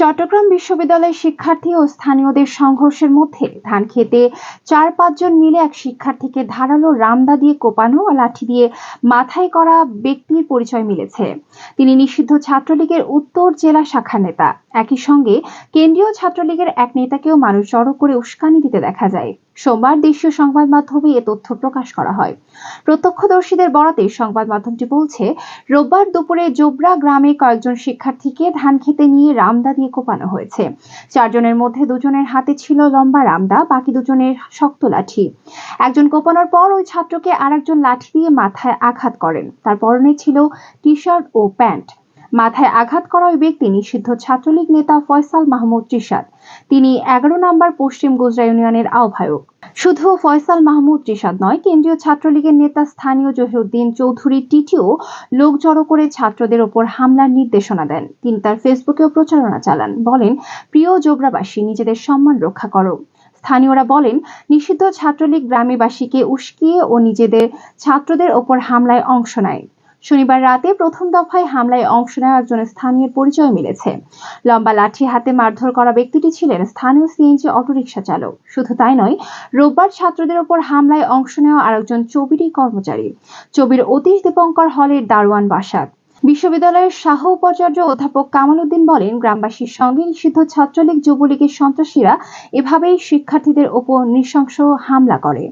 চট্টগ্রাম বিশ্ববিদ্যালয়ের শিক্ষার্থী ও স্থানীয়দের সংঘর্ষের মধ্যে ধান খেতে চার পাঁচজন মিলে এক শিক্ষার্থীকে ধারালো রামদা দিয়ে কোপানো ও লাঠি দিয়ে মাথায় করা ব্যক্তির পরিচয় মিলেছে। তিনি নিষিদ্ধ ছাত্রলীগের উত্তর জেলা শাখা নেতা। একই সঙ্গে কেন্দ্রীয় ছাত্রলীগের এক নেতাকেও মানুষ জড়ো করে উস্কানি দিতে দেখা যায়। সোমবার দেশীয় সংবাদ মাধ্যমে এ তথ্য প্রকাশ করা হয়। প্রত্যক্ষদর্শীদের বরাতে সংবাদ মাধ্যমটি বলছে, রোববার দুপুরে জোবরা গ্রামে কয়েকজন শিক্ষার্থীকে ধান খেতে নিয়ে রামদা দিয়ে কোপানো হয়েছে। চারজনের মধ্যে দুজনের হাতে ছিল লম্বা রামদা, বাকি দুজনের শক্ত লাঠি। একজন কোপানোর পর ওই ছাত্রকে আরেকজন লাঠি দিয়ে মাথায় আঘাত করেন। তার পরনে ছিল টি শার্ট ও প্যান্ট। মাথায় আঘাত করা ওই ব্যক্তি নিষিদ্ধ ছাত্রলীগ নেতা ফয়সাল মাহমুদ রিশাদ তিনি এগারো নম্বর পশ্চিম গুজরা ইউনিয়নের আহ্বায়ক। শুধু ফয়সাল মাহমুদ রিশাদ নয়, কেন্দ্রীয় ছাত্রলীগের নেতা স্থানীয় জহিউদ্দিন চৌধুরী টিটিও লোক জড়ো করে ছাত্রদের ওপর হামলার নির্দেশনা দেন। তিনি তার ফেসবুকেও প্রচারণা চালান, বলেন, প্রিয় জোবরাবাসী, নিজেদের সম্মান রক্ষা করো। স্থানীয়রা বলেন, নিষিদ্ধ ছাত্রলীগ গ্রামীবাসীকে উস্কিয়ে ও নিজেদের ছাত্রদের ওপর হামলায় অংশ নেয়। শনিবার রাতে প্রথম দফায় হামলায় অংশ নেওয়া একজন স্থানীয় পরিচয় মিলেছে। লম্বা লাঠি হাতে মারধর করা ব্যক্তিটি ছিলেন স্থানীয় সিএনজি অটোরিকশা চালক। শুধু তাই নয়, রোববার ছাত্রদের ওপর হামলায় অংশ নেওয়া আরেকজন চবিরি কর্মচারী। চবির অতীশ দীপঙ্কর হলের দারোয়ান বাসাদ বিশ্ববিদ্যালয়ের শাহ উপাচার্য অধ্যাপক কামাল উদ্দিন বলেন, গ্রামবাসীর সঙ্গে নিষিদ্ধ ছাত্রলীগ যুবলীগের সন্ত্রাসীরা এভাবেই শিক্ষার্থীদের ওপর নৃশংস হামলা করে।